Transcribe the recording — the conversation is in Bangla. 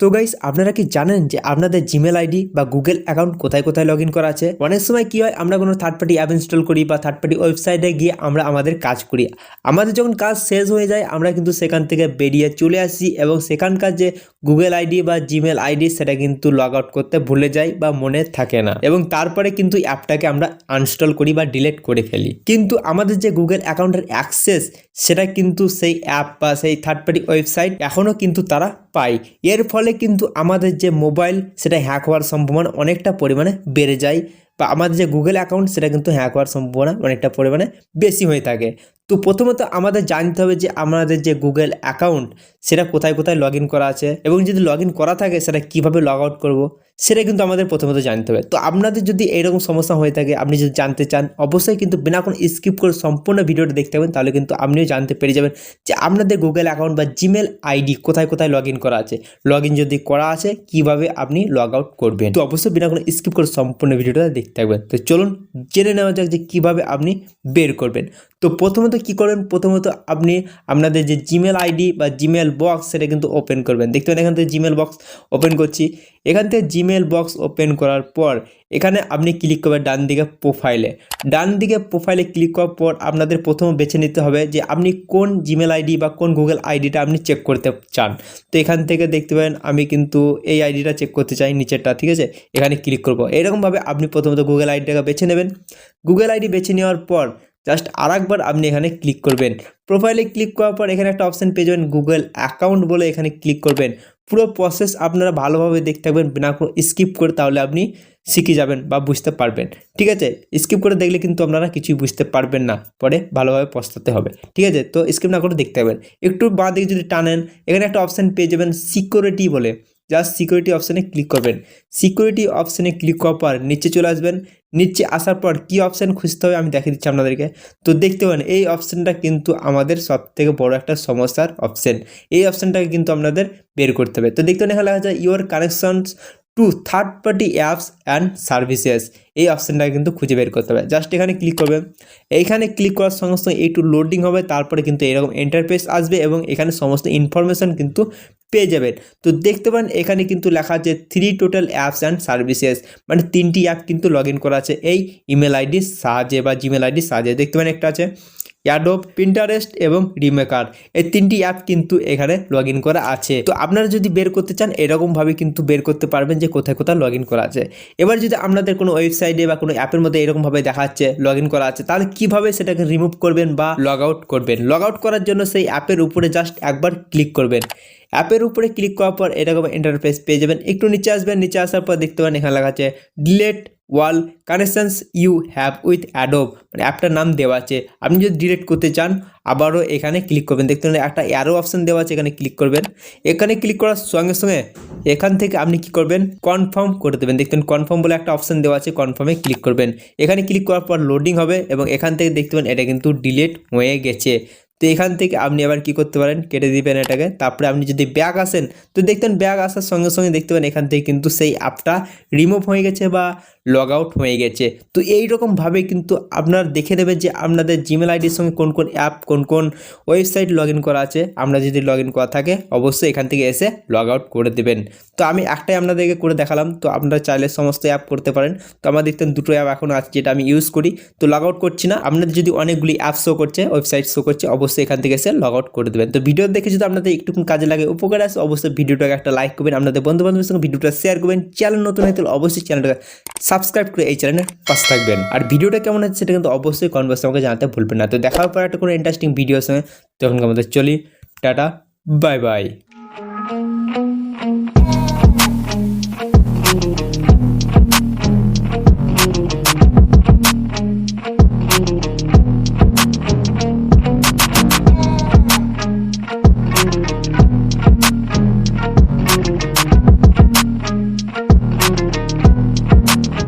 তো গাইস আপনারা কি জানেন যে আপনাদের জিমেল আইডি বা গুগল অ্যাকাউন্ট কোথায় কোথায় লগ করা আছে? অনেক সময় কি হয়, আমরা কোনো থার্ড পার্টি অ্যাপ ইনস্টল করি বা থার্ড পার্টি ওয়েবসাইটে গিয়ে আমরা আমাদের কাজ করি। আমাদের যখন কাজ শেষ হয়ে যায়, আমরা কিন্তু সেখান থেকে বেরিয়ে চলে আসি এবং সেখানকার যে গুগল আইডি বা জিমেল আইডি সেটা কিন্তু লগ আউট করতে ভুলে যাই বা মনে থাকে না। এবং তারপরে কিন্তু অ্যাপটাকে আমরা আনস্টল করি বা ডিলিট করে ফেলি। কিন্তু আমাদের যে গুগল অ্যাকাউন্টের অ্যাক্সেস সেটা কিন্তু সেই অ্যাপ বা সেই থার্ড পার্টি ওয়েবসাইট এখনও কিন্তু তারা পায়। এর ফলে কিন্তু আমাদের যে মোবাইল সেটা হ্যাক হওয়ার সম্ভাবনা অনেকটা পরিমাণে বেড়ে যায়। বা আমাদের যে গুগল অ্যাকাউন্ট সেটা কিন্তু হ্যাক হওয়ার সম্ভাবনা অনেকটা পরিমাণে বেশি হয়ে থাকে। তো প্রথমত আমাদের জানতে হবে যে আমাদের যে গুগল অ্যাকাউন্ট সেটা কোথায় কোথায় লগ করা আছে এবং যদি লগ করা থাকে সেটা কীভাবে লগ আউট করব সেটা কিন্তু আমাদের প্রথমত জানতে হবে। তো আপনাদের যদি এরকম সমস্যা হয়ে থাকে, আপনি যদি জানতে চান, অবশ্যই কিন্তু বিনা কোনো স্কিপ করে সম্পূর্ণ ভিডিওটা দেখতে পাবেন, তাহলে কিন্তু আপনিও জানতে পেরে যাবেন যে আপনাদের গুগল অ্যাকাউন্ট বা জিমেল আইডি কোথায় কোথায় লগ করা আছে। লগ যদি করা আছে, কীভাবে আপনি লগ আউট করবেন? তো অবশ্যই বিনা কোনো স্কিপ করে সম্পূর্ণ ভিডিওটা দেখতে থাকবেন। তো চলুন জেনে নেওয়া যাক যে কীভাবে আপনি বের করবেন। তো প্রথমত কি করবেন? প্রথমত আপনি আপনাদের যে জিমেল আইডি বা জিমেল বক্স সেটা কিন্তু ওপেন করবেন। দেখতে পারেন এখান থেকে জিমেল বক্স ওপেন করছি। এখান থেকে জিমেল বক্স ওপেন করার পর এখানে আপনি ক্লিক করবেন ডান দিকে প্রোফাইলে ডান দিকে প্রোফাইলে ক্লিক করার পর আপনাদের প্রথম বেছে নিতে হবে যে আপনি কোন জিমেল আইডি বা কোন গুগল আইডিটা আপনি চেক করতে চান। তো এখান থেকে দেখতে পাবেন আমি কিন্তু এই আইডিটা চেক করতে চাই নিচেরটা, ঠিক আছে? এখানে ক্লিক করব। এরকমভাবে আপনি প্রথমত গুগল আইডিটাকে বেছে নেবেন। গুগল আইডি বেছে নেওয়ার পর জাস্ট আর একবার আপনি এখানে ক্লিক করবেন। প্রোফাইলে ক্লিক করার পর এখানে একটা অপশান পেয়ে যাবেন গুগল অ্যাকাউন্ট বলে এখানে ক্লিক করবেন। পুরো প্রসেস আপনারা ভালোভাবে দেখতে থাকবেন বিনা কোনো স্কিপ করে তাহলে আপনি শিখে যাবেন বা বুঝতে পারবেন। ঠিক আছে? স্কিপ করে দেখলে কিন্তু আপনারা কিছুই বুঝতে পারবেন না। পরে ভালোভাবে পস্তাতে হবে। ঠিক আছে? তো স্কিপ না করে দেখতে পাবেন একটু বাঁ দিকে যদি টানেন, এখানে একটা অপশান পেয়ে যাবেন সিকিউরিটি বলে। জাস্ট সিকিউরিটি অপশানে ক্লিক করবেন। সিকিউরিটি অপশানে ক্লিক করার পর নিচে চলে আসবেন। নিচে আসার পর কি অপশান খুঁজতে হবে আমি দেখে দিচ্ছি আপনাদেরকে। তো দেখতে পারেন, এই অপশানটা কিন্তু আমাদের সব থেকে বড় একটা সমস্যার অপশান এই অপশানটাকে কিন্তু আপনাদের বের করতে হবে। তো দেখতে পান এখানে লেখা যায় your connections to third party apps and services এই অপশানটাকে কিন্তু খুঁজে বের করতে হবে। জাস্ট এখানে ক্লিক করবেন। এইখানে ক্লিক করার সঙ্গে সঙ্গে একটু লোডিং হবে। তারপরে কিন্তু এরকম ইন্টারফেস আসবে এবং এখানে সমস্ত ইনফরমেশন কিন্তু পেয়ে যাবেন। তো দেখতে পান, এখানে কিন্তু লেখা আছে three total apps and services মানে তিনটি অ্যাপ কিন্তু লগ করা আছে। এই ইমেল আইডির সাহায্যে বা জিমেল আইডির সাহায্যে। দেখতে পান একটা আছে। অ্যাডোব প্রিন্টারেস্ট এবং রিমেকার এই তিনটি অ্যাপ কিন্তু এখানে লগ করা আছে। তো আপনারা যদি বের করতে চান, এরকমভাবে কিন্তু বের করতে পারবেন যে কোথায় কোথায় লগ করা আছে। এবার যদি আপনাদের কোনো ওয়েবসাইটে বা কোনো অ্যাপের মধ্যে এরকমভাবে দেখাচ্ছে লগ করা আছে, তাহলে কীভাবে সেটাকে রিমুভ করবেন বা লগ আউট করবেন? লগ আউট করার জন্য সেই অ্যাপের উপরে জাস্ট একবার ক্লিক করবেন। অ্যাপের উপরে ক্লিক করার পর এরকম ইন্টারফেস পেয়ে যাবেন। একটু নিচে আসবেন, নিচে আসার পর দেখতে পাবেন এখানে লেখা আছে delete all connections you have with Adobe মানে অ্যাপটার নাম দেওয়া আছে। আপনি যদি ডিলেট করতে চান, আবারও এখানে ক্লিক করবেন। দেখতে পাবেন একটা অ্যারো অপশান দেওয়া আছে, এখানে ক্লিক করবেন। এখানে ক্লিক করার সঙ্গে সঙ্গে এখান থেকে আপনি কি করবেন? কনফার্ম করে দেবেন। দেখতেন কনফার্ম বলে একটা অপশান দেওয়া আছে কনফার্মে ক্লিক করবেন। এখানে ক্লিক করার পর লোডিং হবে এবং এখান থেকে দেখতে পাবেন এটা কিন্তু ডিলেট হয়ে গেছে। তো এখান থেকে আপনি আবার কি করতে পারেন? কেটে দিবেন এটাকে। তারপরে আপনি যদি ব্যাগ আসেন, তো দেখতেন ব্যাগ আসার সঙ্গে সঙ্গে দেখতে পাবেন এখান থেকে কিন্তু সেই অ্যাপটা রিমুভ হয়ে গেছে বা লগ আউট হয়ে গেছে। তো এই রকমভাবে কিন্তু আপনার দেখে নেবে যে আপনাদের জিমেল আইডির সঙ্গে কোন কোন অ্যাপ, কোন কোন ওয়েবসাইট লগ করা আছে। আমরা যদি লগ করা থাকে, অবশ্যই এখান থেকে এসে লগ আউট করে দেবেন। তো আমি একটাই আপনাদেরকে করে দেখালাম। তো আপনারা চাইলে সমস্ত অ্যাপ করতে পারেন। তো আমার দেখতেন দুটো অ্যাপ এখন আছে যেটা আমি ইউজ করি। তো লগ আউট করছি না। আপনাদের যদি অনেকগুলি অ্যাপ শো করছে ওয়েবসাইট শো করছে, অবশ্যই এখান থেকে এসে লগ আউট করে দেবেন। তো ভিডিও দেখে যদি আপনাদের একটু কাজে লাগে, উপকার আসে, অবশ্যই ভিডিওটাকে একটা লাইক করবেন, আপনাদের বন্ধু বান্ধবের সঙ্গে ভিডিওটা শেয়ার করবেন। চ্যানেল নতুন হয় তাহলে অবশ্যই চ্যানেলটা সাবস্ক্রাইব করে এই চ্যানেলের পাশে থাকবেন। আর ভিডিওটা কেমন আছে সেটা কিন্তু অবশ্যই কনভার্সে আমাকে জানাতে ভুলবেন না। তো দেখার পর একটা কোনো ইন্টারেস্টিং ভিডিও সঙ্গে। তখন আমাদের চলি, টাটা বাই বাই